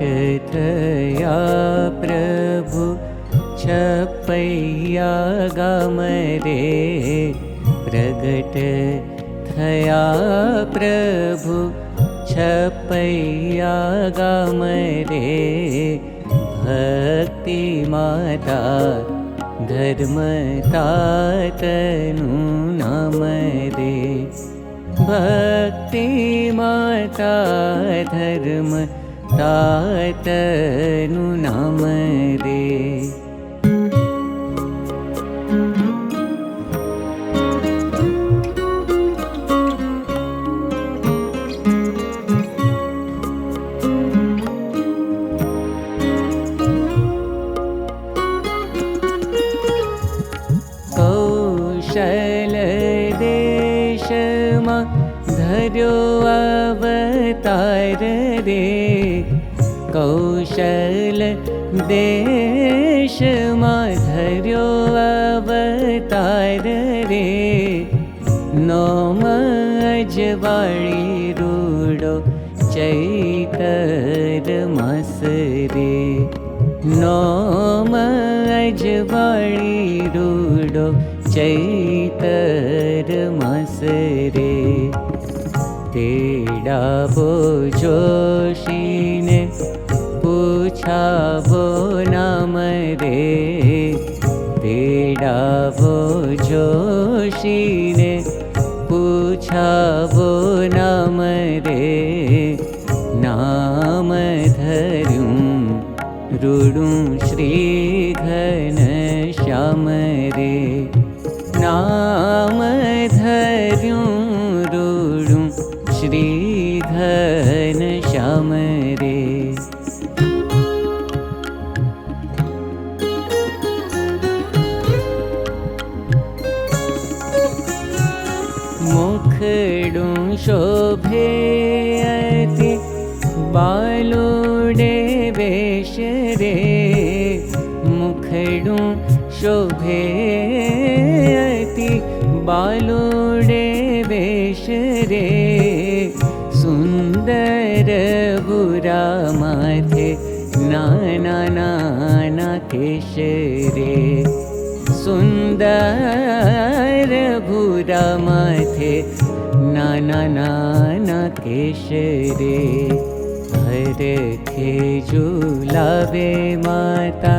थया प्रभु छपैया गमरे प्रगट थया प्रभु छपैया गमरे भक्ति माता धर्मता तनु नमरे। भक्ति माता धर्म तातनु नमरे कौशल धर्यो अवतार रे कौशल देशमा धर्यो अवतार रे अजवाळी रूडो चैतर मसरे रूडो चैतर मसरे तेडा बो जोशीने पूछावो नाम रे। तेडा बो जोशीने पूछावो नाम रे। नाम धर्युं रुडुं श्रीघन श्याम रे। नाम मुखडुं शोभे अति बालुडे वेश रे मुखडुं शोभे अति रे सुन्दर बुरा माथे नाना केश रे सुन्दर भूरा माथे नाना नाना केशरे। हर खे झूलावे माता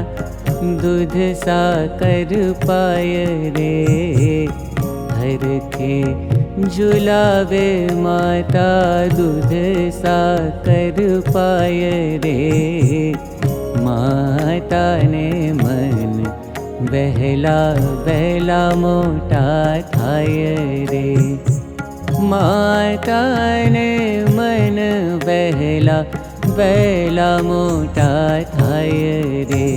दूध साकर पाय रे। हर खे झूलावे माता दूध साकर पाय रे। माता ने मन बहला बहला मोटा थाय रे माता ने मन बहला बहला मोटा थाय रे।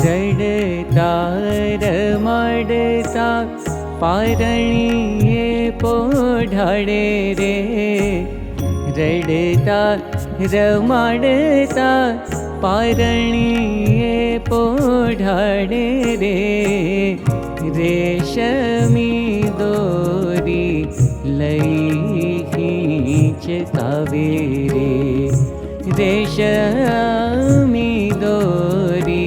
जडतार मडता पारणीये पोढाडे रे. रडता रमाडता पारणीये पोढाडे रे. रेशमी दोरी लईच कावेरे रेशमी दोरी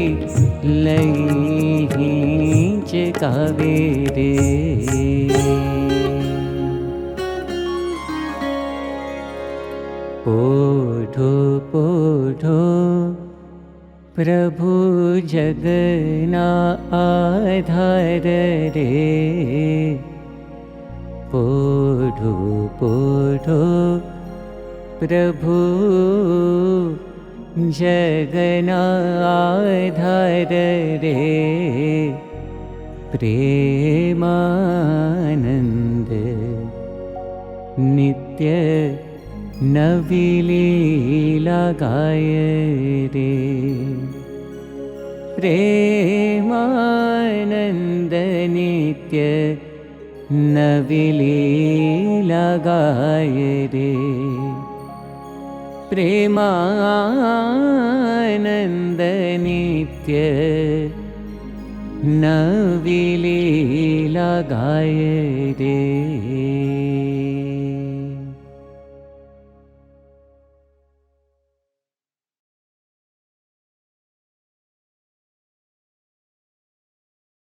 लईच कावेरे। पोढो पोढो प्रभु जगना आधार पोढो पोढो प्रभु जगना आधार रे प्रेमानन्द नित्य नविलीला गाय रे प्रेमानन्द नित्य नविली लगाय रे प्रेमानन्द नित्य नविली लगाय रे